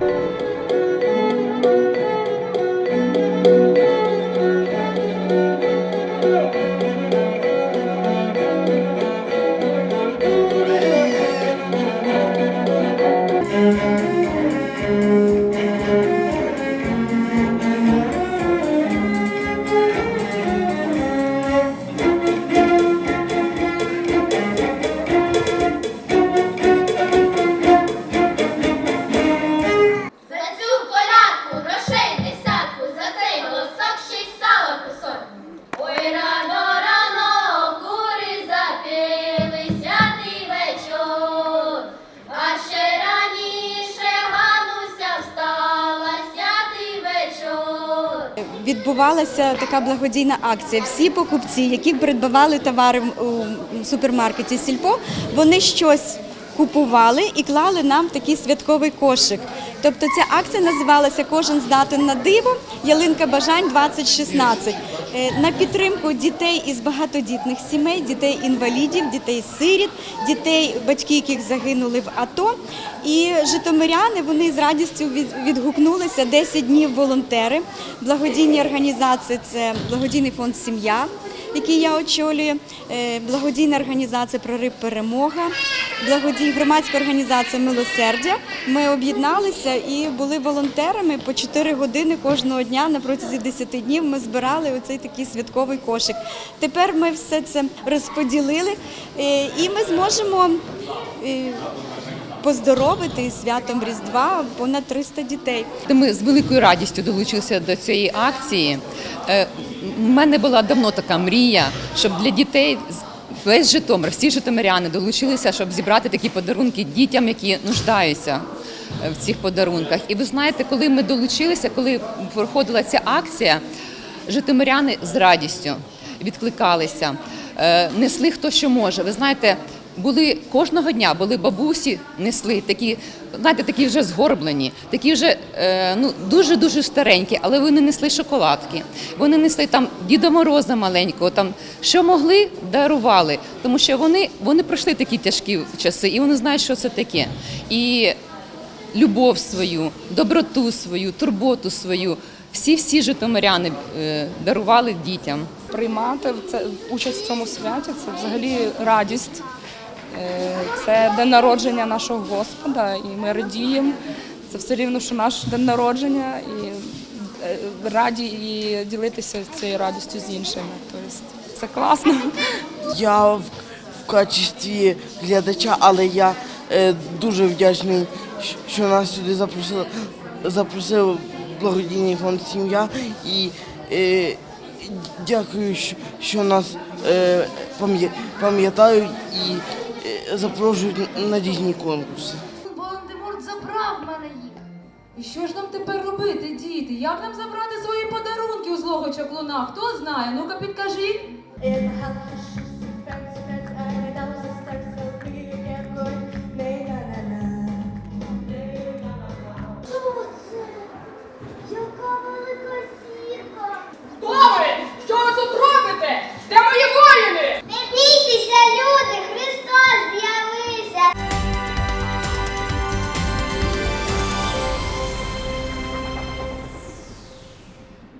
thank mm -hmm. you Відбувалася така благодійна акція. Всі покупці, які придбавали товари у супермаркеті Сільпо, вони щось купували і клали нам такий святковий кошик. Тобто ця акція називалася Кожен здатен на диво. Ялинка бажань 2016 Е, на підтримку дітей із багатодітних сімей, дітей інвалідів, дітей сиріт, дітей, батьки яких загинули в АТО. І житомиряни вони з радістю від- відгукнулися 10 днів волонтери. Благодійні організації це благодійний фонд Сім'я, який я очолюю, е, благодійна організація Прорив Перемога, благодійна громадська організація Милосердя. Ми об'єдналися і були волонтерами по 4 години кожного дня на протязі 10 днів. Ми збирали оцей такий святковий кошик. Тепер ми все це розподілили е, і ми зможемо. Поздоровити із святом Різдва понад 300 дітей. Ми з великою радістю долучилися до цієї акції. Е, У мене була давно така мрія, щоб для дітей весь Житомир, всі житомиряни долучилися, щоб зібрати такі подарунки дітям, які нуждаються е, в цих подарунках. І ви знаєте, коли ми долучилися, коли проходила ця акція, житомиряни з радістю відкликалися, е, несли хто що може. Ви знаєте, були кожного дня були бабусі, несли такі, знаєте, такі вже згорблені, такі вже е, ну дуже дуже старенькі, але вони несли шоколадки. Вони несли там Діда Мороза маленького, там що могли, дарували, тому що вони, вони пройшли такі тяжкі часи, і вони знають, що це таке. І любов свою, доброту свою, турботу свою. Всі всі житомиряни е, дарували дітям. приймати це участь в цьому святі це взагалі радість. Е, Це день народження нашого Господа, і ми радіємо. Це все рівно, що наш день народження, і е, раді і ділитися цією радістю з іншими. Тобто це класно. Я в, в качестві глядача, але я е, дуже вдячний, що нас сюди запросили, запросив благодійний фонд сім'я і е, дякую, що, нас е, пам'ятають і запрошують на різні конкурси. Волан-де-Морт забрав мене їх. І що ж нам тепер робити, діти? Як нам забрати свої подарунки у злого чаклуна? Хто знає? Ну-ка підкажіть. Що